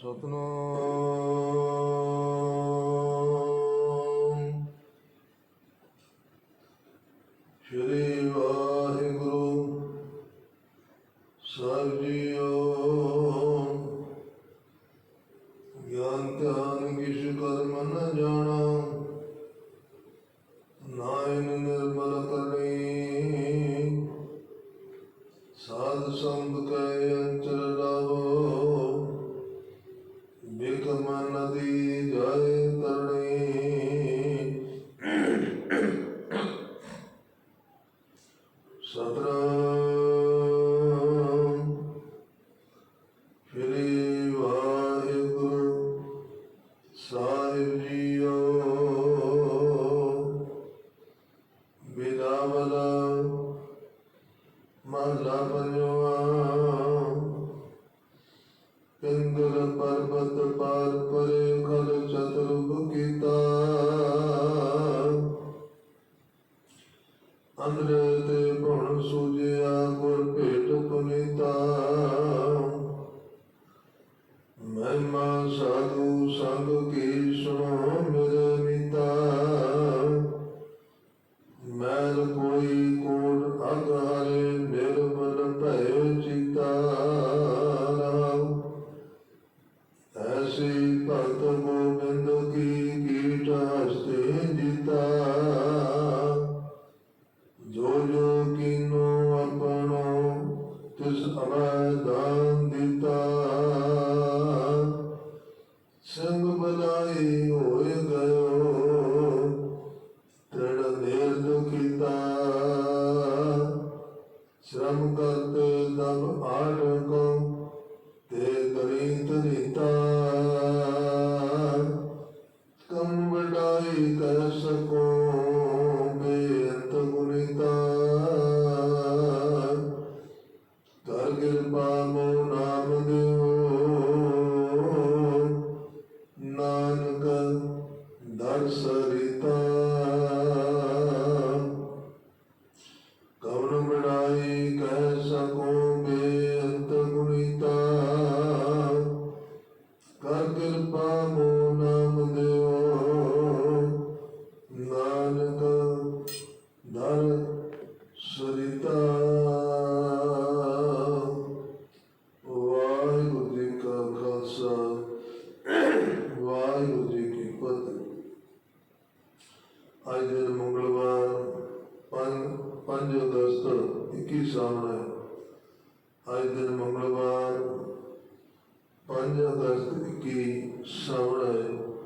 ਸਤਨਾਮ। ਸ਼੍ਰੀ ਵਾਹਿਗੁਰੂ ਸਾਹਿਬ ਜੀਓ। ਗਿਆਨ ਧਿਆਨ ਕਿਛ ਕਰਮ ਨ ਜਾਣਾ। ਸਤਨਾਮ। ਸ਼੍ਰੀ ਵਾਹਿਗੁਰੂ ਸਾਹਿਬ ਜੀਓ। ਬਿਲਾਵਲਾ ਮਹਲਾ ਪੰਜਵਾ। ਪਿੰਗਲ ਪਰਬਤ ਪਾਰ ਪਰੇ ਅੰਦਰ ਤੇ ਭਣ ਸੂਜਿਆ ਗੁਰ ਭੇਟ ਪੁਨੀਤਾ। ਮਹਿਮਾ ਸਾਧੂ ਸੰਗ ਕੀ ਸੁਣੋ ਮੇਰੇ ਮਿਤਾ ਮੈਲ ਕੋਈ ਕੋਟ ਅਗਾਰੇ ਨਿਰਮਲ ਭੈ ਚਿਤਾ ਰਹਾਉ ਐਸੀ ਭਗਤ ਗੋਬਿੰਦ ਕੀ ਕੀਟ ਹਸਤੇ ਜਿਤਾ। ਸ਼ਰਮ ਕਰਤੇ ਦਬ ਆੜਕੋ ਤੇ ਕਰੀ ਤਰੀਤਾ ਅੱਜ ਦਿਨ ਮੰਗਲਵਾਰ 5 ਅਗਸਤ 21 ਸਾਲ ਹੈ ਅੱਜ ਦਿਨ ਮੰਗਲਵਾਰ 5 ਅਗਸਤ 21 ਸਾਲ ਹੈ